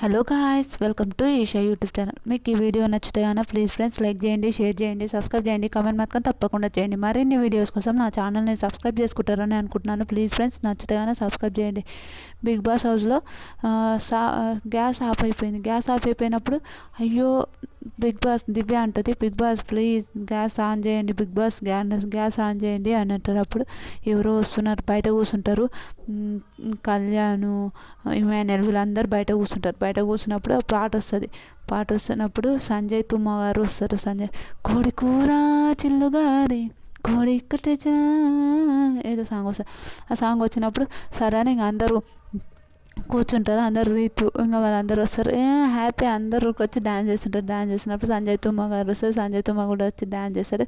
Hello guys welcome to Eesha YouTube channel మీకు ఈ video నచ్చితే కానీ ప్లీజ్ ఫ్రెండ్స్ లైక్ చేయండి షేర్ చేయండి సబ్స్క్రైబ్ చేయండి కామెంట్ మాత్రం తప్పకుండా చేయండి. మరిన్ని వీడియోస్ కోసం నా ఛానల్ని సబ్స్క్రైబ్ చేసుకుంటారని అనుకుంటున్నాను. ప్లీజ్ ఫ్రెండ్స్ నచ్చితే కానీ సబ్స్క్రైబ్ చేయండి. బిగ్ బాస్ హౌస్లో సా గ్యాస్ ఆఫ్ అయిపోయింది. గ్యాస్ ఆఫ్ అయిపోయినప్పుడు అయ్యో బిగ్ బాస్ దివ్య అంటుంది Bigg Boss please gas on చేయండి Bigg Boss gas gas on చేయండి అని అంటారు. అప్పుడు ఎవరో వస్తున్నారు బయట కూర్చుంటారు. కళ్యాణ్ ఇమాన్యుల్ వీళ్ళందరూ బయట కూర్చుంటారు. బయట కూర్చున్నప్పుడు పాట వస్తుంది. పాట వస్తున్నప్పుడు సంజయ్ తుమ్మ గారు వస్తారు. సంజయ్ కోడి కూర చిల్లుగారి కోడి తెచ్చిన ఏదో సాంగ్ వస్తుంది. ఆ సాంగ్ వచ్చినప్పుడు సరే అని అందరూ కూర్చుంటారు అందరు రీతు ఇంకా వాళ్ళందరూ వస్తారు. హ్యాపీ అందరూ వచ్చి డ్యాన్స్ చేస్తుంటారు డ్యాన్స్ చేసినప్పుడు సంజయ్ తుమ్మ గారు వస్తారు సంజయ్ తుమ్మ కూడా వచ్చి డ్యాన్స్ చేస్తారు.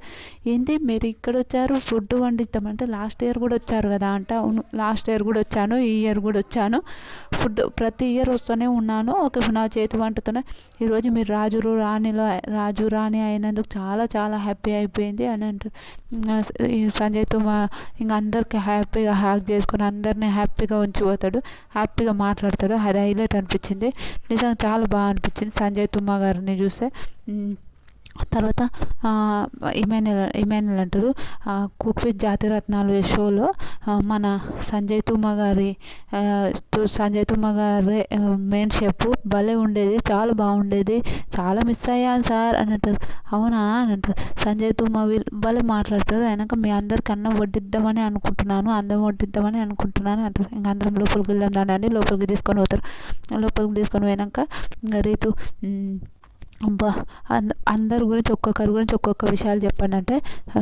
ఏంటి మీరు ఇక్కడ వచ్చారు ఫుడ్ వండిస్తామంటే లాస్ట్ ఇయర్ కూడా వచ్చారు కదా అంట. అవును లాస్ట్ ఇయర్ కూడా వచ్చాను ఈ ఇయర్ కూడా వచ్చాను. ఫుడ్ ప్రతి ఇయర్ వస్తూనే ఉన్నాను. ఒక నా చేతి వంటతోనే. ఈరోజు మీరు రాజు రాణిలో రాజు రాణి అయినందుకు చాలా చాలా హ్యాపీ అయిపోయింది అని అంటారు. సంజయ్ తుమ్మ ఇంకా అందరికి హ్యాపీగా హ్యాక్ చేసుకొని అందరినీ హ్యాపీగా ఉంచిపోతాడు. హ్యాపీగా మా మాట్లాడతాడు హైలైట్ అనిపించింది. నిజంగా చాలా బాగా అనిపించింది. సంజయ్ తుమ్మ గారిని చూస్తే. తర్వాత ఇమాన్యుల్ ఇమాన్యుల్ అంటారు. కుక్ విత్ జాతిరత్నాలు షోలో మన సంజయ్ తుమ్మ గారి సంజయ్ తుమ్మ గారి మెయిన్ షెఫ్. భలే ఉండేది చాలా బాగుండేది. చాలా మిస్ అయ్యాను సార్ అని అంటారు. అవునా అని అంటారు. సంజయ్ తుమ్మ వీళ్ళు భలే మాట్లాడతారు. అయినాక మీ అందరికి అన్నం వడ్డిద్దామని అనుకుంటున్నాను. అందం వడ్డిద్దామని అనుకుంటున్నాను అంటారు. ఇంకా అందరం లోపలికి వెళ్దాం దాన్ని లోపలికి తీసుకొని పోతారు. లోపలికి తీసుకొని పోయినాక ఇంకా రీతు అబ్బా అంద అందరి గురించి ఒక్కొక్కరి గురించి ఒక్కొక్క విషయాలు చెప్పండి. అంటే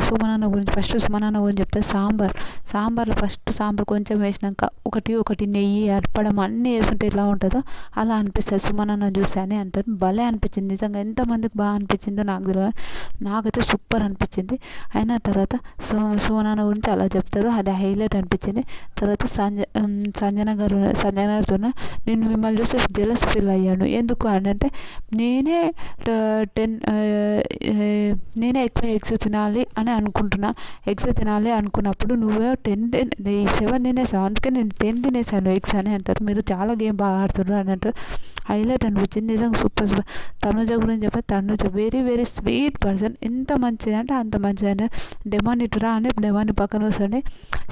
సుమనాన్న గురించి. ఫస్ట్ సుమనాన్న గురించి చెప్తే సాంబార్. సాంబార్లో ఫస్ట్ సాంబార్ కొంచెం వేసినాక ఒకటి ఒకటి నెయ్యి అర్పడం అన్నీ వేసుంటే ఎలా ఉంటుందో అలా అనిపిస్తుంది. సుమనాన్న చూస్తే అని అంటారు భలే అనిపించింది. నిజంగా ఎంతమందికి బాగా అనిపించిందో నాకు తెలియదు. నాకైతే సూపర్ అనిపించింది. అయిన తర్వాత సో సుమనాన్న గురించి అలా చెప్తారు. అది హైలైట్ అనిపించింది. తర్వాత సంజ సంజన గారు సంజన గారితో నేను మిమ్మల్ని చూస్తే జెలస్ ఫీల్ అయ్యాను. ఎందుకు అని అంటే నేనే టెన్ నేనే ఎక్కువ ఎగ్స్ తినాలి అని అనుకుంటున్నా. ఎగ్స్ తినాలి అనుకున్నప్పుడు నువ్వే టెన్ సెవెన్ తినేసావు అందుకే నేను టెన్ తినేసాను ఎగ్స్ అని అంటారు. మీరు చాలా గేమ్ బాగా ఆడుతున్నారు అని అంటారు. హైలైట్ అనిపించింది. నిజంగా సూపర్ సూపర్. తనుజ గురించి చెప్పే Tanuja very very sweet person ఎంత మంచిది అంటే అంత మంచిది అంటే డెమాన్ ఇటురా అని డెమాని పక్కన వస్తుంది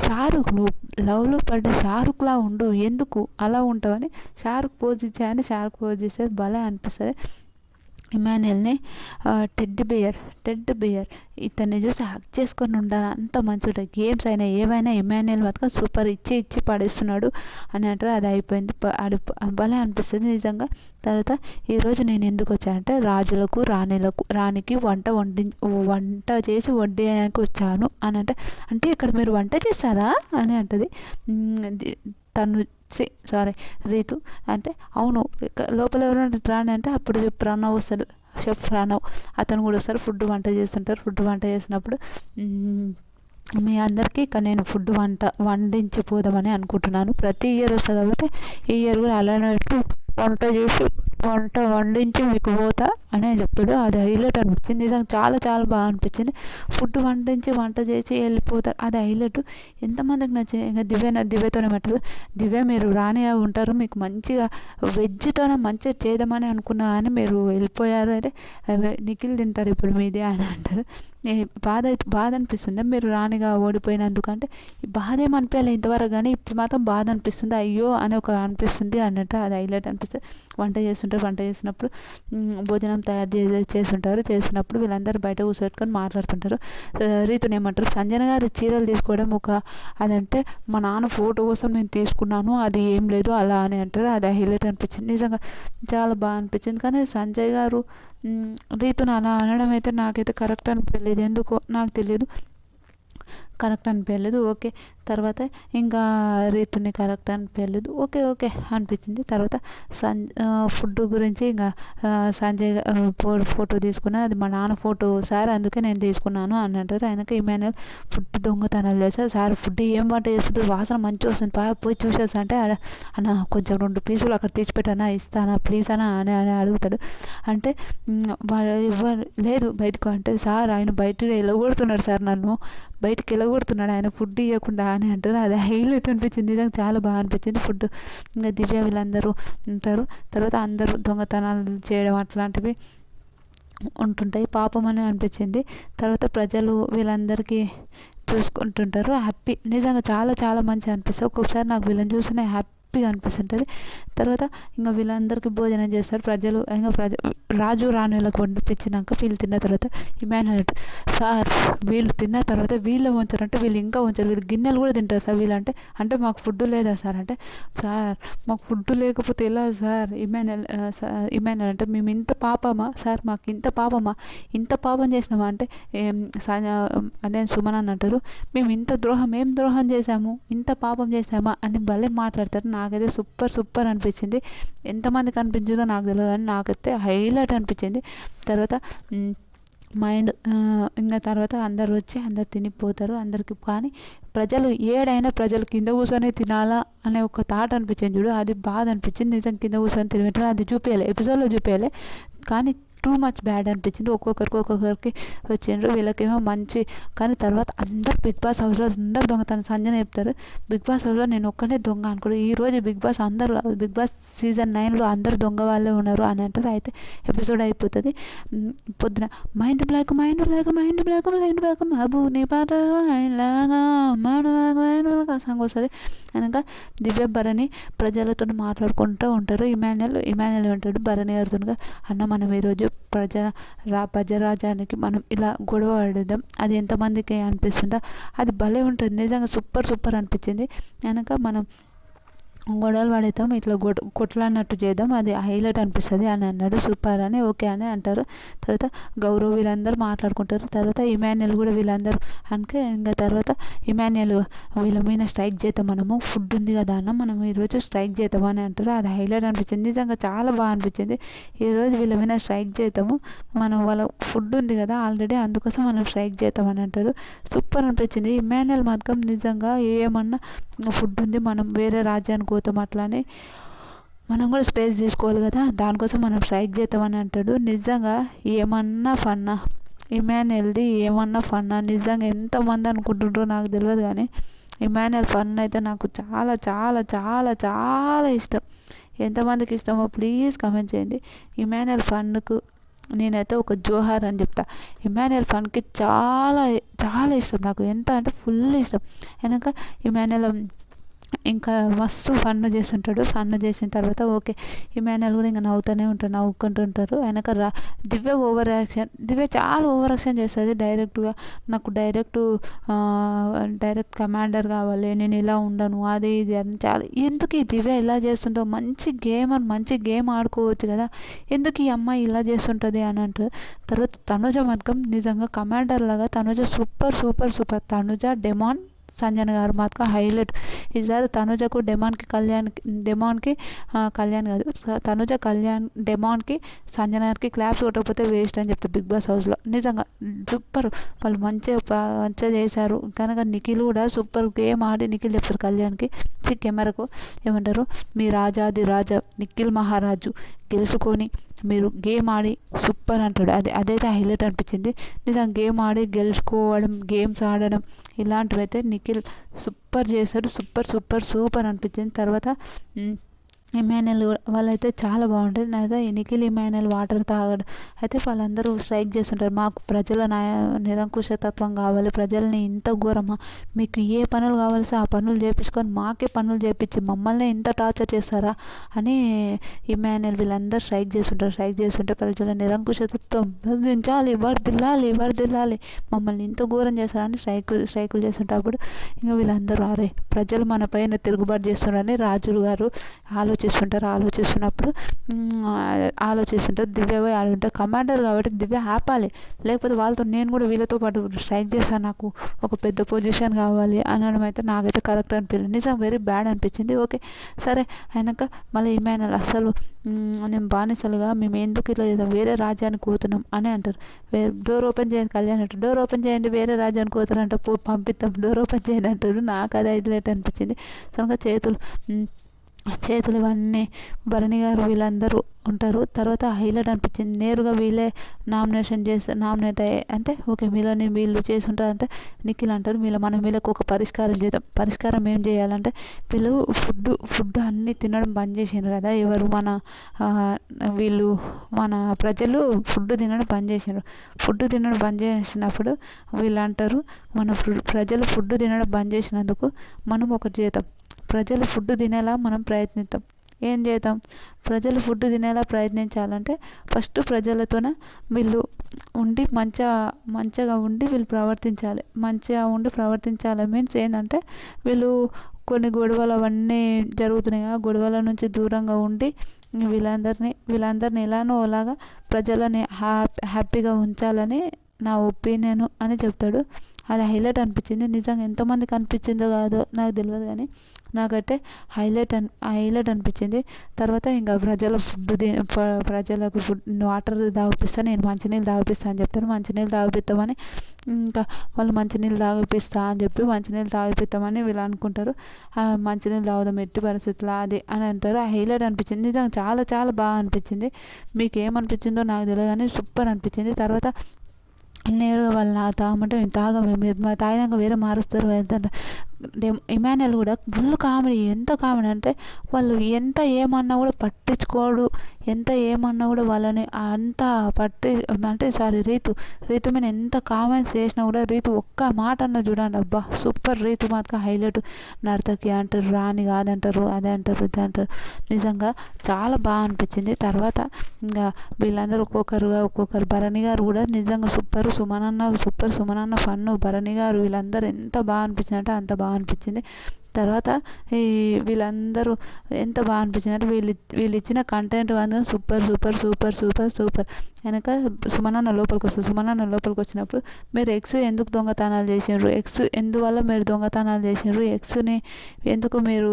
షారుఖ్ నువ్వు లవ్లో పడ్డ షారుఖ్లా ఉండు. ఎందుకు? అలా ఉంటావని షారుఖ్ పోజ్ ఇచ్చాయని షారుఖ్ పోజ్ ఇస్తే భలే అనిపిస్తుంది. ఇమాన్యుల్ని టెడ్ బియర్ టెడ్ బియర్ ఇతన్ని చూసి హక్ చేసుకొని ఉండాలి. అంత మంచిగా గేమ్స్ అయినా ఏవైనా ఇమాన్యుల్ మాత్రం సూపర్ ఇచ్చి ఇచ్చి పడేస్తున్నాడు అని అంటారు. అది అయిపోయింది. అది భలే అనిపిస్తుంది నిజంగా. తర్వాత ఈరోజు నేను ఎందుకు వచ్చానంటే రాజులకు రాణిలకు రాణికి వంట వండి వంట చేసి వడ్డీయడానికి వచ్చాను అని అంటే అంటే ఇక్కడ మీరు వంట చేస్తారా అని అంటది. తను సారీ రీతు. అంటే అవును లోపల ఎవరైనా రాని అంటే అప్పుడు ప్రణవ్ వస్తాడు. షెఫ్ ప్రణవ్ అతను కూడా వస్తారు ఫుడ్ వంట చేస్తుంటారు. ఫుడ్ వంట చేసినప్పుడు మీ అందరికీ ఇక్కడ నేను ఫుడ్ వంట వండించిపోదామని అనుకుంటున్నాను. ప్రతి ఇయర్ వస్తుంది కాబట్టి ఈ ఇయర్ కూడా అలానే వంట చేసి వంట వండించి మీకు పోతా అని చెప్తాడు. అది హైలైట్ అనిపించింది. నిజంగా చాలా చాలా బాగా అనిపించింది. ఫుడ్ వండించి వంట చేసి వెళ్ళిపోతారు. అది హైలైట్. ఎంతమందికి నచ్చింది? ఇంకా దివ్య దివ్యతోనే పెట్టరు దివ్య మీరు రాని ఉంటారు. మీకు మంచిగా వెజ్తోనే మంచిగా చేద్దామని అనుకున్నా కానీ మీరు వెళ్ళిపోయారు అయితే నిఖిల్ తింటారు ఇప్పుడు మీదే అని అంటారు. బాధ బాధ అనిపిస్తుంది? మీరు రాణిగా ఓడిపోయినందుకు అంటే బాధ ఏమనిపించాలి ఇంతవరకు కానీ ఇప్పుడు మాత్రం బాధ అనిపిస్తుంది? అయ్యో అని ఒక అనిపిస్తుంది అన్నట్టు అది హైలైట్ అనిపిస్తుంది వంట చేస్తుంటారు. వంట చేసినప్పుడు భోజనం తయారు చేసి చేస్తుంటారు. చేసినప్పుడు వీళ్ళందరూ బయట కూర్చోబెట్టుకొని మాట్లాడుతుంటారు. రీతుని ఏమంటారు? సంజన గారు చీరలు తీసుకోవడం ఒక అదంటే మా నాన్న ఫోటో కోసం నేను తీసుకున్నాను అది ఏం లేదు అలా అని అంటారు. అది హైలైట్ అనిపించింది. నిజంగా చాలా బాగా అనిపించింది. కానీ సంజయ్ గారు రీతుని అలా అనడం అయితే నాకైతే కరెక్ట్ అనిపించలేదు. ఎందుకో నాకు తెలియదు. కరెక్ట్ అనిపించలేదు. ఓకే. తర్వాత ఇంకా రీతుని కరెక్ట్ అనిపించలేదు ఓకే ఓకే అనిపించింది. తర్వాత సం ఫుడ్ గురించి ఇంకా సంజయ్ ఫోటో తీసుకున్నా. అది మా నాన్న ఫోటో సార్ అందుకే నేను తీసుకున్నాను అని అంటారు. ఆయనకి ఏమైనా ఫుడ్ దొంగతనాలు చేస్తారు సార్ ఫుడ్ ఏం వంట చేస్తుంటే వాసన మంచిగా వస్తుంది. పా పోయి చూసేస్తా అంటే అన్న కొంచెం రెండు పీసులు అక్కడ తెచ్చిపెట్టానా ఇస్తానా ప్లీజ్ అనా అని అని అడుగుతాడు. అంటే వాళ్ళు ఇవ్వరు లేదు బయటకు అంటే సార్ ఆయన బయట వెళ్ళగొడుతున్నాడు సార్ నన్ను. బయటకు వెళ్ళగొడుతున్నాడు ఆయన ఫుడ్ ఇవ్వకుండా అని అంటారు. అది హైలైట్ అనిపించింది. నిజంగా చాలా బాగా అనిపించింది. ఫుడ్ ఇంకా దివ్య వీళ్ళందరూ ఉంటారు. తర్వాత అందరూ దొంగతనాలు చేయడం అట్లాంటివి ఉంటుంటాయి. పాపం అని అనిపించింది. తర్వాత ప్రజలు వీళ్ళందరికీ చూసుకుంటుంటారు. హ్యాపీ. నిజంగా చాలా చాలా మంచిగా అనిపిస్తుంది. ఒక్కొక్కసారి నాకు వీళ్ళని చూసిన హ్యాపీ హ్యాపీగా అనిపిస్తుంటుంది. తర్వాత ఇంకా వీళ్ళందరికీ భోజనం చేస్తారు. ప్రజలు ఇంకా ప్రజ రాజు రాణులకు వండిపించినాక వీళ్ళు తిన్న తర్వాత ఇమాన్యుల్ సార్ వీళ్ళు తిన్న తర్వాత వీళ్ళు ఉంచారంటే వీళ్ళు ఇంకా ఉంచారు వీళ్ళు గిన్నెలు కూడా తింటారు సార్ వీళ్ళంటే అంటే మాకు ఫుడ్ లేదా సార్ అంటే సార్ మాకు ఫుడ్ లేకపోతే ఎలా సార్ ఇమాన్యుల్ ఇమాన్యుల్ అంటే మేము ఇంత పాపమా సార్? మాకు ఇంత పాపమా? ఇంత పాపం చేసినామా అంటే అదే సుమన్ అని అంటారు మేము ఇంత ద్రోహం ఏం ద్రోహం చేశాము? ఇంత పాపం చేశామా? అని భలే మాట్లాడతారు. నాకైతే సూపర్ సూపర్ అనిపించింది. ఎంతమందికి అనిపించిందో నాకు తెలియదు కానీ నాకైతే హైలైట్ అనిపించింది. తర్వాత మైండ్ ఇంకా తర్వాత అందరు వచ్చి అందరు తినిపోతారు అందరికి కానీ ప్రజలు ఏడైనా ప్రజలు కింద కూర్చొని తినాలా అనే ఒక థాట్ అనిపించింది చూడు. అది బాధ అనిపించింది. నిజం కింద కూర్చొని తినటం అది చూపించాలి ఎపిసోడ్లో చూపించాలి కానీ టూ మచ్ బ్యాడ్ అనిపించింది. ఒక్కొక్కరికి ఒక్కొక్కరికి వచ్చిండ్రు. వీళ్ళకేమో మంచి కానీ తర్వాత అందరు బిగ్ బాస్ హౌస్లో అందరు దొంగతనం. సంజన చెప్తారు బిగ్ బాస్ హౌస్లో నేను ఒక్కనే దొంగ అనుకోడు. ఈ రోజు బిగ్ బాస్ అందరు బిగ్ బాస్ సీజన్ నైన్లో అందరు దొంగ వాళ్ళే ఉన్నారు అని అంటారు. అయితే ఎపిసోడ్ అయిపోతుంది. పొద్దున mind block mind block mind block mind block మబు నీ పాట సాంగ్ వస్తుంది. అనగా దివ్య భరణి ప్రజలతో మాట్లాడుకుంటూ ఉంటారు. ఇమాన్యుల్ ఇమాన్యుల్ ఉంటాడు భరణి గారితో అన్న మనం ఈరోజు ప్రజా రా ప్రజరాజానికి మనం ఇలా గొడవ ఆడదాం అది ఎంతమందికి అనిపిస్తుందో? అది భలే ఉంటుంది. నిజంగా సూపర్ సూపర్ అనిపించింది. కనుక మనం గొడవలు పడేద్దాం ఇట్లా గొడ కొట్లాడినట్టు చేద్దాం అది హైలైట్ అనిపిస్తుంది అని అన్నాడు. సూపర్ అని ఓకే అని అంటారు. తర్వాత గౌరవ్ వీళ్ళందరూ మాట్లాడుకుంటారు. తర్వాత ఇమాన్యుల్ కూడా వీళ్ళందరూ అంటే ఇంకా తర్వాత ఇమాన్యుల్ వీళ్ళ మీద స్ట్రైక్ చేద్దాం మనము. ఫుడ్ ఉంది కదా అన్న మనం ఈరోజు స్ట్రైక్ చేద్దాం అని అంటారు. అది హైలైట్ అనిపించింది. నిజంగా చాలా బాగా అనిపించింది. ఈరోజు వీళ్ళ మీద స్ట్రైక్ చేద్దాము. మనం వాళ్ళ ఫుడ్ ఉంది కదా ఆల్రెడీ అందుకోసం మనం స్ట్రైక్ చేద్దాం అని అంటారు. సూపర్ అనిపించింది. ఇమాన్యుల్ మాత్రం నిజంగా ఏమన్నా ఫుడ్ ఉంది మనం వేరే రాజ్యానికి పోతాం అట్లానే. మనం కూడా స్పేస్ తీసుకోవాలి కదా. దానికోసం మనం స్ట్రైక్ చేద్దామని అంటాడు. నిజంగా ఏమన్నా ఫన్నా? ఇమాన్యుల్ది ఏమన్నా ఫన్నా? నిజంగా ఎంతమంది అనుకుంటుంటారో నాకు తెలియదు కానీ ఇమాన్యుల్ ఫన్ అయితే నాకు చాలా చాలా చాలా చాలా ఇష్టం. ఎంతమందికి ఇష్టమో ప్లీజ్ కమెంట్ చేయండి. ఇమాన్యుల్ ఫన్కు నేనైతే ఒక జోహార్ అని చెప్తా. ఇమాన్యుల్ ఫన్కి చాలా చాలా ఇష్టం నాకు. ఎంత అంటే ఫుల్ ఇష్టం. వెనక ఇమాన్యుల్ ఇంకా మస్తు ఫన్ చేస్తుంటాడు. ఫన్ చేసిన తర్వాత ఓకే ఇమాన్యుల్ కూడా ఇంకా నవ్వుతూనే ఉంటాడు నవ్వుకుంటుంటారు వెనక రా దివ్య ఓవర్ యాక్షన్ దివ్య చాలా ఓవర్ యాక్షన్ చేస్తుంది. డైరెక్ట్గా నాకు డైరెక్ట్ డైరెక్ట్ కమాండర్ కావాలి నేను ఇలా ఉండను అది ఇది అని చాలా ఎందుకు ఈ దివ్య ఇలా చేస్తుందో మంచి గేమ్ అని మంచి గేమ్ ఆడుకోవచ్చు కదా. ఎందుకు ఈ అమ్మాయి ఇలా చేస్తుంటుంది అని అంటారు. తర్వాత తనుజ మాత్రం నిజంగా కమాండర్ లాగా Tanuja super super super Tanuja demon Sanjana గారు మాత్రం హైలైట్. ఈసారి తనుజకు డెమాన్కి కళ్యాణ్కి డెమాన్కి కళ్యాణ్ కాదు తనుజ కళ్యాణ్ డెమాన్కి సంజన గారికి క్లాప్స్ కొట్టకపోతే వేస్ట్ అని చెప్తారు బిగ్ బాస్ హౌస్లో. నిజంగా సూపర్. వాళ్ళు మంచిగా మంచిగా చేశారు. కనుక నిఖిల్ కూడా సూపర్ గేమ్ ఆడి నిఖిల్ చెప్తారు కళ్యాణ్కి. కెమెరాకు ఏమంటారు? మీ రాజాది రాజా నిఖిల్ మహారాజు గెలుచుకొని మీరు గేమ్ ఆడి సూపర్ అంటాడు. అది అదైతే హైలైట్ అనిపించింది. నిజంగా గేమ్ ఆడి గెలుచుకోవడం గేమ్స్ ఆడడం ఇలాంటివి అయితే నిఖిల్ సూపర్ చేశాడు. సూపర్ సూపర్ సూపర్ అనిపించింది. తర్వాత ఇమాన్యుల్ వాళ్ళైతే చాలా బాగుంటుంది అయితే నిఖిల్ ఇమాన్యుల్ వాటర్ తాగడం. అయితే వాళ్ళందరూ స్ట్రైక్ చేస్తుంటారు. మాకు ప్రజల న్యాయ నిరంకుశతత్వం కావాలి. ప్రజల్ని ఇంత ఘోరమా? మీకు ఏ పనులు కావాల్సి ఆ పనులు చేపించుకొని మాకే పనులు చేపించి మమ్మల్ని ఇంత టార్చర్ చేస్తారా? అని ఇమాన్యుల్ వీళ్ళందరూ స్ట్రైక్ చేస్తుంటారు. స్ట్రైక్ చేస్తుంటే ప్రజల నిరంకుశతత్వం వర్ధించాలి వర్దిల్లాలి వర్దిల్లాలి మమ్మల్ని ఇంత ఘోరం చేస్తారని స్ట్రైక్ స్ట్రైకులు చేస్తుంటప్పుడు ఇంకా వీళ్ళందరూ అరే ప్రజలు మన పైన తిరుగుబాటు చేస్తున్నారని రాజులు గారు ఆలోచన ఆలోచిస్తుంటారు ఆలోచిస్తున్నప్పుడు ఆలోచిస్తుంటారు. దివ్య పోయి ఆడుంటే కమాండర్ కాబట్టి దివ్య ఆపాలి. లేకపోతే వాళ్ళతో నేను కూడా వీళ్ళతో పాటు స్ట్రైక్ చేస్తాను నాకు ఒక పెద్ద పొజిషన్ కావాలి అనడం అయితే నాకైతే కరెక్ట్ అనిపించింది నిజం వెరీ బ్యాడ్ అనిపించింది. ఓకే సరే. అయినాక మళ్ళీ ఏమైనా అసలు నేను బానిసలుగా మేము ఎందుకు ఇలా చేద్దాం? వేరే రాజ్యానికి పోతున్నాం అని అంటారు. వేరే డోర్ ఓపెన్ చేయండి కళ్యాణ్ అంటారు డోర్ ఓపెన్ చేయండి వేరే రాజ్యానికి పోతారంట పో పంపిస్తాం డోర్ ఓపెన్ చేయండి అంటారు నాకు అది లేట్ అనిపించింది. కనుక చేతులు చేతులు ఇవన్నీ భరణి గారు వీళ్ళందరూ ఉంటారు. తర్వాత హైలైట్ అనిపించింది. నేరుగా వీళ్ళే నామినేషన్ చేస్తే నామినేట్ అయ్యే అంటే ఓకే వీళ్ళని వీళ్ళు చేసి ఉంటారంటే నిఖిల్ అంటారు. వీళ్ళ మనం వీళ్ళకు ఒక పరిష్కారం చేద్దాం. పరిష్కారం ఏం చేయాలంటే వీళ్ళు ఫుడ్ ఫుడ్ అన్నీ తినడం బంద్ చేసిండ్రు కదా. ఎవరు మన వీళ్ళు మన ప్రజలు ఫుడ్ తినడం బంద్ చేసిండ్రు. ఫుడ్ తినడం బంద్ చేసినప్పుడు వీళ్ళు అంటారు మన ప్రజలు ఫుడ్ తినడం బంద్ చేసినందుకు మనం ఒకటి చేద్దాం. ప్రజలు ఫుడ్ తినేలా మనం ప్రయత్నిద్దాం. ఏం చేద్దాం? ప్రజలు ఫుడ్ తినేలా ప్రయత్నించాలంటే ఫస్ట్ ప్రజలతోనే వీళ్ళు ఉండి మంచిగా మంచిగా ఉండి వీళ్ళు ప్రవర్తించాలి. మంచిగా ఉండి ప్రవర్తించాలి మీన్స్ ఏంటంటే వీళ్ళు కొన్ని గొడవలు అవన్నీ జరుగుతున్నాయి ఆ గొడవల నుంచి దూరంగా ఉండి వీళ్ళందరినీ వీళ్ళందరినీ ఎలానో అలాగా ప్రజలని హ్యాపీ హ్యాపీగా ఉంచాలని నా ఒపీనియన్ అని చెప్తాడు. అది హైలైట్ అనిపించింది. నిజంగా ఎంతమందికి అనిపించిందో కాదో నాకు తెలియదు కానీ నాకైతే హైలైట్ అని హైలైట్ అనిపించింది. తర్వాత ఇంకా ప్రజల ఫుడ్ తిని ప్రజలకు ఫుడ్ వాటర్ తాగిపిస్తా నేను మంచినీళ్ళు తాగిపిస్తా అని చెప్తాను మంచినీళ్ళు తాగిపిస్తామని ఇంకా వాళ్ళు మంచినీళ్ళు తాగిపిస్తా అని చెప్పి మంచినీళ్ళు తాగిపిస్తామని వీళ్ళు అనుకుంటారు. మంచినీళ్ళు తాగుదాం ఎట్టి పరిస్థితులు అది అని అంటారు. ఆ హైలైట్ అనిపించింది. నిజంగా చాలా చాలా బాగా అనిపించింది. మీకు ఏమనిపించిందో నాకు తెలియదు కానీ సూపర్ అనిపించింది. తర్వాత నేరుగా వాళ్ళు నాకు తాగమంటే మేము తాగము మేము తాగినాక వేరే మారుస్తారు ఇమాన్యుల్ కూడా ఫుల్ కామెడీ. ఎంత కామెడీ అంటే వాళ్ళు ఎంత ఏమన్నా కూడా పట్టించుకోడు. ఎంత ఏమన్నా కూడా వాళ్ళని అంత పట్టి అంటే సారీ రీతు రీతు మీద ఎంత కామెంట్స్ చేసినా కూడా రీతు ఒక్క మాట అన్న చూడండి అబ్బా. సూపర్ రీతు మాత్రం హైలైట్. నర్తకి అంటారు రాణి కాదంటారు అదే అంటారు ఇది అంటారు. నిజంగా చాలా బాగా అనిపించింది. తర్వాత ఇంకా వీళ్ళందరూ ఒక్కొక్కరుగా ఒక్కొక్కరు భరణి గారు కూడా నిజంగా సూపర్ సుమనన్న సూపర్ సుమనన్న ఫన్ను భరణి గారు వీళ్ళందరూ ఎంత బాగా అనిపించింది అంటే అంత బాగా బాగా అనిపించింది. తర్వాత ఈ వీళ్ళందరూ ఎంత బాగా అనిపించింది అంటే వీళ్ళు వీళ్ళు ఇచ్చిన కంటెంట్ మాత్రం super super super super super వెనక సుమనన్న లోపలికి వస్తుంది. సుమనన్న లోపలికి వచ్చినప్పుడు మీరు ఎక్స్ ఎందుకు దొంగతనాలు చేసిండ్రు? ఎక్స్ ఎందువల్ల మీరు దొంగతనాలు చేసిండ్రు? ఎక్స్ని ఎందుకు మీరు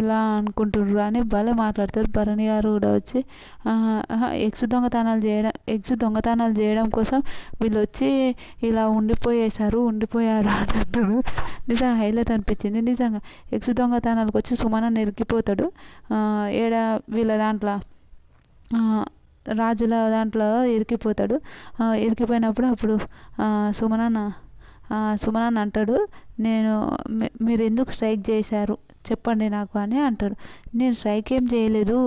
ఇలా అనుకుంటుండ్రు అని భలే మాట్లాడతారు. భరణి గారు కూడా వచ్చి ఎగ్స్ దొంగతనాలు చేయడం ఎగ్స్ దొంగతనాలు చేయడం కోసం వీళ్ళు వచ్చి ఇలా ఉండిపోయేశారు ఉండిపోయారు అని అంటారు నిజంగా హైలైట్ అనిపించింది. నిజంగా ఎగ్స్ దొంగతనాలకు వచ్చి సుమన నెరికిపోతాడు ఏడ వీళ్ళ దాంట్లో రాజుల దాంట్లో ఇరికిపోతాడు. ఇరికిపోయినప్పుడు అప్పుడు సుమనన్న సుమనన్న అంటాడు నేను మీరు ఎందుకు స్ట్రైక్ చేశారు? చెప్పండి నాకు అని అంటారు. నేను స్ట్రైక్ ఏం చేయలేదు.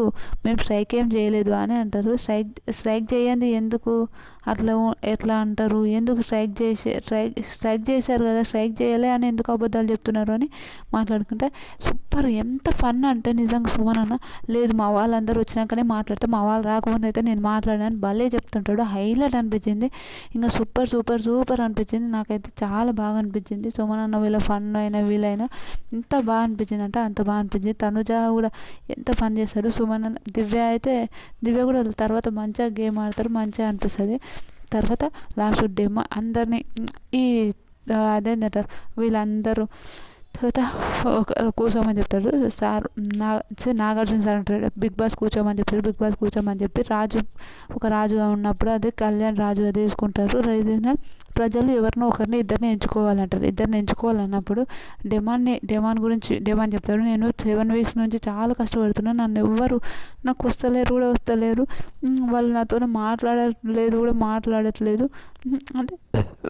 మేము స్ట్రైక్ ఏం చేయలేదు అని అంటారు. స్ట్రైక్ స్ట్రైక్ చేయండి ఎందుకు? అట్లా ఎట్లా అంటారు? ఎందుకు స్ట్రైక్ చేసి స్ట్రైక్ స్ట్రైక్ చేశారు కదా స్ట్రైక్ చేయలే అని ఎందుకు అబద్ధాలు చెప్తున్నారు అని మాట్లాడుకుంటే సూపర్ ఎంత ఫన్ అంటే నిజంగా సుమన్ అన్న లేదు మా వాళ్ళందరూ వచ్చినాకనే మాట్లాడితే మా వాళ్ళు రాకముందు అయితే నేను మాట్లాడాను భలే చెప్తుంటాడు. హైలైట్ అనిపించింది. ఇంకా సూపర్ సూపర్ సూపర్ అనిపించింది. నాకైతే చాలా బాగా అనిపించింది. సుమన్ అన్న వీళ్ళ ఫన్ అయినా వీళ్ళైనా ఎంత బాగా అనిపించింది అంటే అంత బాగా అనిపించింది. తనుజ కూడా ఎంత ఫన్ చేస్తాడు. సుమన్ దివ్య అయితే దివ్య కూడా తర్వాత మంచిగా గేమ్ ఆడతారు. మంచిగా అనిపిస్తుంది. తర్వాత లాస్ట్ డెమో అందరినీ ఈ అదేంటంటారు వీళ్ళందరూ తర్వాత ఒక కూర్చోమని చెప్తాడు. సార్ నా నాగార్జున సార్ అంటారు బిగ్ బాస్ కూర్చోమని చెప్తారు బిగ్ బాస్ కూర్చోమని చెప్పి రాజు ఒక రాజుగా ఉన్నప్పుడు అదే కళ్యాణ్ రాజుగా తీసుకుంటారు ఏదైనా ప్రజలు ఎవరినో ఒకరిని ఇద్దరిని ఎంచుకోవాలంటారు. ఇద్దరిని ఎంచుకోవాలన్నప్పుడు డిమాండ్ని డెమాన్ గురించి డెమాన్ చెప్తాడు నేను సెవెన్ వీక్స్ నుంచి చాలా కష్టపడుతున్నాను నన్ను ఎవ్వరు నాకు వస్తలేరు కూడా వస్తలేరు. వాళ్ళు నాతో మాట్లాడట్లేదు కూడా మాట్లాడట్లేదు. అంటే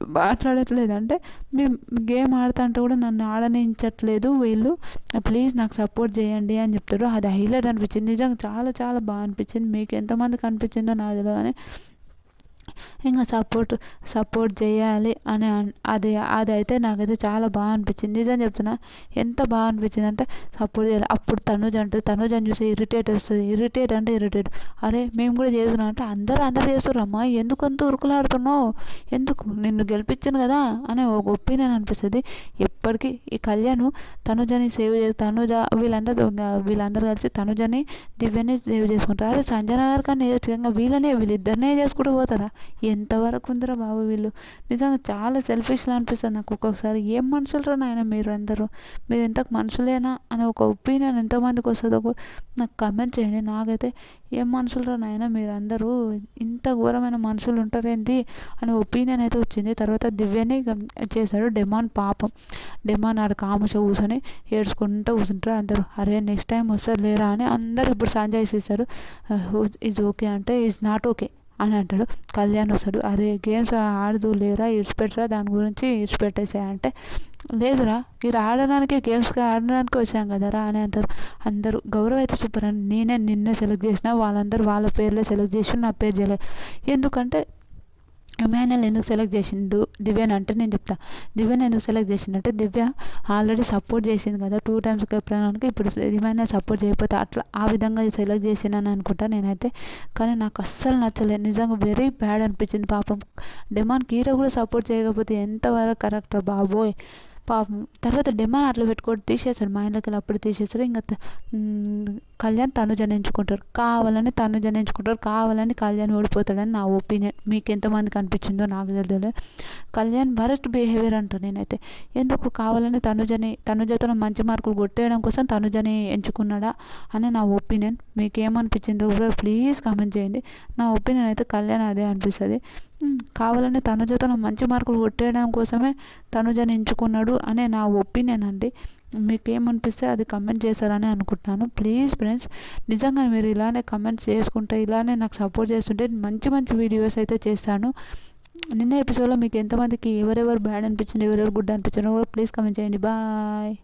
మాట్లాడట్లేదు. అంటే మేము గేమ్ ఆడుతుంటే కూడా నన్ను ఆడనించట్లేదు వీళ్ళు. ప్లీజ్ నాకు సపోర్ట్ చేయండి అని చెప్తారు. అది హైలైట్ అనిపించింది. నిజంగా చాలా చాలా బాగా అనిపించింది. మీకు ఎంతమందికి అనిపించిందో నాకు తెలియదు కానీ ఇంకా సపోర్ట్ సపోర్ట్ చేయాలి అని అది అదైతే నాకైతే చాలా బాగా అనిపించింది. నిజం చెప్తున్నా ఎంత బాగా అనిపించింది అంటే సపోర్ట్ చేయాలి. అప్పుడు తనుజ అంటే అని చూసి ఇరిటేట్ వస్తుంది. ఇరిటేట్ అంటే ఇరిటేట్ అరే మేము కూడా చేస్తున్నాం అంటే అందరూ అందరు చేస్తున్నారమ్మా ఎందుకు అంత ఉరుకులాడుతున్నావు? ఎందుకు నిన్ను గెలిపించాను కదా? అని ఒక ఒపీనియన్ అనిపిస్తుంది. ఇప్పటికీ ఈ కళ్యాణ్ తనుజని సేవ్ చే తనుజ వీళ్ళందరూ వీళ్ళందరూ కలిసి తనుజని దివ్యని సేవ్ చేసుకుంటారు. అరే సంజన గారు కానీ వీళ్ళనే వీళ్ళిద్దరినే చేసుకుంటూ పోతారా? ఎంతవరకు ఉందిరా బాబు వీళ్ళు? నిజంగా చాలా సెల్ఫిష్గా అనిపిస్తుంది నాకు. ఒక్కొక్కసారి ఏం మనుషులరా నాయన మీరు అందరూ? మీరు ఇంతకు మనుషులేనా? అనే ఒక ఒపీనియన్ ఎంతమందికి వస్తుందో నాకు కమెంట్ చేయండి. నాకైతే ఏం మనుషులు నాయన? మీరందరూ ఇంత ఘోరమైన మనుషులు ఉంటారేంటి? అని ఒపీనియన్ అయితే వచ్చింది. తర్వాత దివ్యని చేశాడు డెమాన్ పాపం. డెమాన్ ఆడ కాముష కూర్చొని ఏడ్చుకుంటూ కూర్చుంటారు అందరూ. అరే నెక్స్ట్ టైం వస్తారు లేరా అని అందరూ ఇప్పుడు సంజయ్ చేశారు. ఈజ్ ఓకే అంటే ఈజ్ నాట్ ఓకే అని అంటాడు. కళ్యాణ్ వస్తాడు. అరే గేమ్స్ ఆడదు లేరా ఇడిచిపెట్టరా? దాని గురించి ఇడిచిపెట్టేసా అంటే లేదురా మీరు ఆడడానికి గేమ్స్గా ఆడడానికి వచ్చాం కదరా అని అంటారు. అందరూ గౌరవ్ అయితే సూపర్ అని నేనే నిన్నే సెలెక్ట్ చేసిన వాళ్ళందరూ వాళ్ళ పేర్లే సెలెక్ట్ చేసి నా పేరు చేయలేదు ఎందుకంటే ఎమాన్యుల్ ఎందుకు సెలెక్ట్ చేసిండు? దివ్యని అంటే నేను చెప్తా. దివ్యని ఎందుకు సెలెక్ట్ చేసిండంటే దివ్య ఆల్రెడీ సపోర్ట్ చేసింది కదా. టూ టైమ్స్ కెప్టెన్కి ఇప్పుడు ఎమాన్యుల్ సపోర్ట్ చేయకపోతే అట్లా ఆ విధంగా సెలెక్ట్ చేసినాను అనుకుంటా నేనైతే. కానీ నాకు అస్సలు నచ్చలేదు. నిజంగా వెరీ బ్యాడ్ అనిపించింది పాపం. డెమాన్ కీరో కూడా సపోర్ట్ చేయకపోతే ఎంతవరకు కరెక్టర్ బాబోయ్. పాపం. తర్వాత డిమాండ్ అట్లా పెట్టుకొని తీసేశారు మా ఇంట్లోకి వెళ్ళి అప్పుడు తీసేశారు ఇంకా కళ్యాణ్ తనుజని ఎంచుకుంటారు కావాలని తనుజని ఎంచుకుంటారు కావాలని కళ్యాణ్ ఓడిపోతాడని నా ఒపీనియన్. మీకు ఎంతమందికి అనిపించిందో నాకు తెలియదు. కళ్యాణ్ వరస్ట్ బిహేవియర్ అంటాను నేనైతే. ఎందుకు కావాలని తనుజని తనుజతో మంచి మార్కులు కొట్టేయడం కోసం తనుజని ఎంచుకున్నాడా అని నా ఒపీనియన్. మీకు ఏమనిపించిందో కూడా ప్లీజ్ కామెంట్ చేయండి. నా ఒపీనియన్ అయితే కళ్యాణ్ అదే అనిపిస్తుంది. కావాలని తనుజతో మంచి మార్కులు కొట్టేయడం కోసమే తనుజని ఎంచుకున్నాడు అనే నా ఒపీనియన్ అండి. మీకు ఏమనిపిస్తే అది కమెంట్ చేశారని అనుకుంటున్నాను. ప్లీజ్ ఫ్రెండ్స్ నిజంగా మీరు ఇలానే కమెంట్స్ చేసుకుంటే ఇలానే నాకు సపోర్ట్ చేస్తుంటే మంచి మంచి వీడియోస్ అయితే చేస్తాను. నిన్న ఎపిసోడ్లో మీకు ఎంతమందికి ఎవరెవరు బ్యాడ్ అనిపించింది ఎవరెవరు గుడ్ అనిపించిందో కూడా ప్లీజ్ కమెంట్ చేయండి. బాయ్